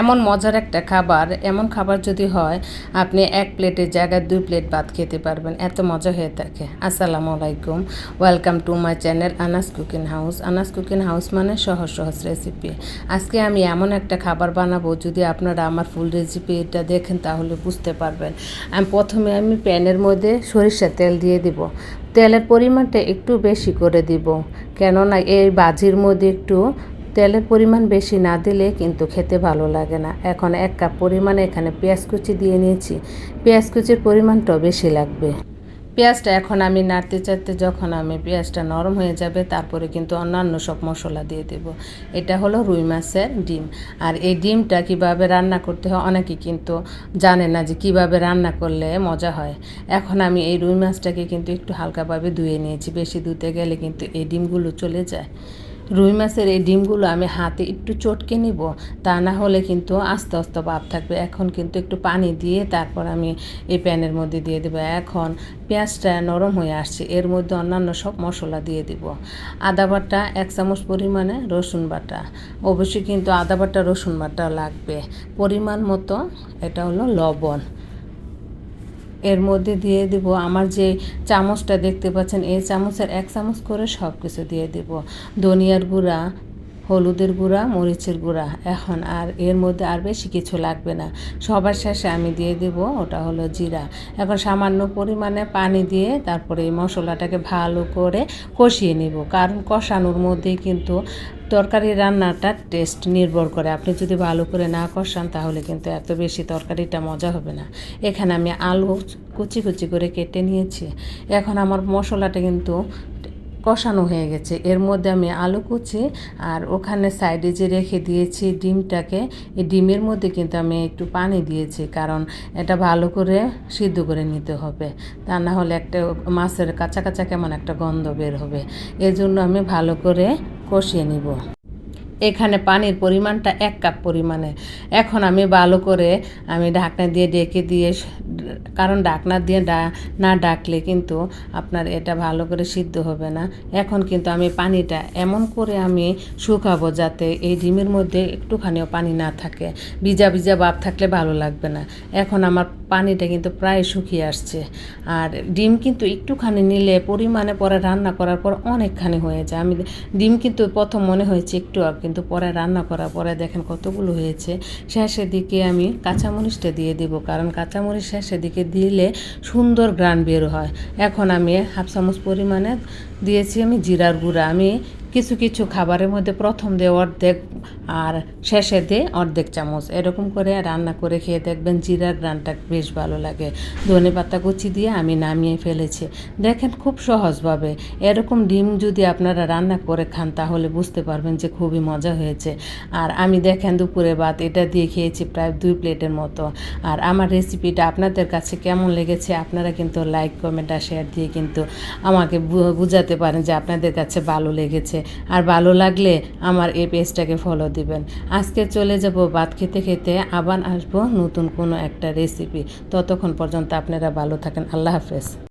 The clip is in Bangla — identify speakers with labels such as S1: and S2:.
S1: এমন মজার একটা খাবার, এমন খাবার যদি হয়, আপনি এক প্লেটের জায়গায় দুই প্লেট ভাত খেতে পারবেন। এত মজা হয়ে থাকে। আসসালামু আলাইকুম। Welcome to my channel Anas cooking house Anas cooking house মানে সহজ সহজ রেসিপি আজকে আমি এমন একটা খাবার বানাবো, যদি আপনারা আমার ফুল রেসিপি এটা দেখেন, তাহলে বুঝতে পারবেন। আমি প্রথমে আমি প্যানের মধ্যে সরিষার তেল দিয়ে দিব। তেলের পরিমাণটা একটু বেশি করে দিব। কেননা এই বাজির মধ্যে একটু তেলের পরিমাণ বেশি না দিলে কিন্তু খেতে ভালো লাগে না। এখন এক কাপ পরিমাণে এখানে পেঁয়াজ কুচি দিয়ে নিয়েছি। পেঁয়াজ কুচির পরিমাণটাও বেশি লাগবে। পেঁয়াজটা এখন আমি নাড়তে চাড়তে যখন আমি পেঁয়াজটা নরম হয়ে যাবে, তারপরে কিন্তু অন্যান্য সব মশলা দিয়ে দেব। এটা হলো রুই মাছের ডিম। আর এই ডিমটা কীভাবে রান্না করতে হয় অনেকে কিন্তু জানে না যে কীভাবে রান্না করলে মজা হয়। এখন আমি এই রুই মাছটাকে কিন্তু একটু হালকাভাবে ধুয়ে নিয়েছি। বেশি ধুতে গেলে কিন্তু এই ডিমগুলো চলে যায়। রুই মাছের এই ডিমগুলো আমি হাতে একটু চটকে নিব, তা না হলে কিন্তু আস্তে আস্তে ভাব থাকবে। এখন কিন্তু একটু পানি দিয়ে তারপর আমি এই প্যানের মধ্যে দিয়ে দেবো। এখন পেঁয়াজটা নরম হয়ে আসছে, এর মধ্যে অন্যান্য সব মশলা দিয়ে দিব। আদা বাটা এক চামচ পরিমাণে রসুন বাটা। অবশ্যই কিন্তু আদা বাটা রসুন বাটা লাগবে। পরিমাণ মতো এটা হলো লবণ। এর মধ্যে দিয়ে দেব আমার যে চামচটা দেখতে পাচ্ছেন, এই চামচের এক চামচ করে সব কিছু দিয়ে দেব। ধনিয়ার গুঁড়া হলুদের গুঁড়া, মরিচের গুঁড়া। এখন আর এর মধ্যে আর বেশি কিছু লাগবে না। সবার শেষে আমি দিয়ে দেব, ওটা হলো জিরা। এখন সামান্য পরিমাণে পানি দিয়ে তারপরে এই মশলাটাকে ভালো করে কষিয়ে নিব। কারণ কষানোর মধ্যেই কিন্তু তরকারি রান্নাটা টেস্ট নির্ভর করে। আপনি যদি ভালো করে না কষান, তাহলে কিন্তু এত বেশি তরকারিটা মজা হবে না। এখানে আমি আলু কুচি কুচি করে কেটে নিয়েছি। এখন আমার মশলাটা কিন্তু কষানো হয়ে গেছে। এর মধ্যে আমি আলু কুচি আর ওখানে সাইডে যে রেখে দিয়েছি ডিমটাকে, এই ডিমের মধ্যে কিন্তু আমি একটু পানি দিয়েছি কারণ এটা ভালো করে সিদ্ধ করে নিতে হবে। তা না হলে একটা মাছের কাঁচা কাঁচা কেমন একটা গন্ধ বের হবে। এজন্য আমি ভালো করে কষিয়ে নিব। এখানে পানির পরিমাণটা এক কাপ পরিমাণে। এখন আমি ভালো করে আমি ঢাকনা দিয়ে ডেকে দিয়ে কারণ ডাকনা দিয়ে না ডাকলে কিন্তু আপনার এটা ভালো করে সিদ্ধ হবে না। এখন কিন্তু আমি পানিটা এমন করে আমি শুকাবো যাতে এই ডিমের মধ্যে একটুখানিও পানি না থাকে। ভিজা ভিজা ভাব থাকলে ভালো লাগবে না। এখন আমার পানিটা কিন্তু প্রায় শুকিয়ে আসছে। আর ডিম কিন্তু একটুখানি নিলে পরিমাণে পরে রান্না করার পর অনেকখানি হয়ে যায়। আমি ডিম কিন্তু প্রথম মনে হয়েছে একটু কিন্তু পরে রান্না করার পরে দেখেন কতগুলো হয়েছে। শেষের দিকে আমি কাঁচামরিচটা দিয়ে দেব, কারণ কাঁচামরিচ শেষের দিকে দিলে সুন্দর গ্রান বের হয়। এখন আমি হাফ চামচ পরিমাণে দিয়েছি আমি জিরার গুঁড়া। আমি কিছু কিছু খাবারের মধ্যে প্রথম দিয়ে অর্ধেক আর শেষে দিয়ে অর্ধেক চামচ। এরকম করে রান্না করে খেয়ে দেখবেন জিরার গ্রানটা বেশ ভালো লাগে। ধনে পাতা কুচি দিয়ে আমি নামিয়ে ফেলেছি। দেখেন খুব সহজভাবে। এরকম ডিম যদি আপনারা রান্না করে খান, তাহলে বুঝতে পারবেন যে খুবই মজা হয়েছে। আর আমি দেখেন দুপুরে ভাত, এটা দিয়ে খেয়েছি প্রায় দুই প্লেটের মতো। আর আমার রেসিপিটা আপনাদের কাছে কেমন লেগেছে, আপনারা কিন্তু লাইক, কমেন্ট আর শেয়ার দিয়ে কিন্তু আমাকে বুঝাতে পারেন যে আপনাদের কাছে ভালো লেগেছে। আর ভালো লাগলে আমার এই পেজটাকে ফলো দিবেন। আজকে চলে যাব ভাত খেতে খেতে আবার আসব নতুন কোনো একটা রেসিপি ততক্ষণ পর্যন্ত আপনারা ভালো থাকেন। আল্লাহ হাফেজ।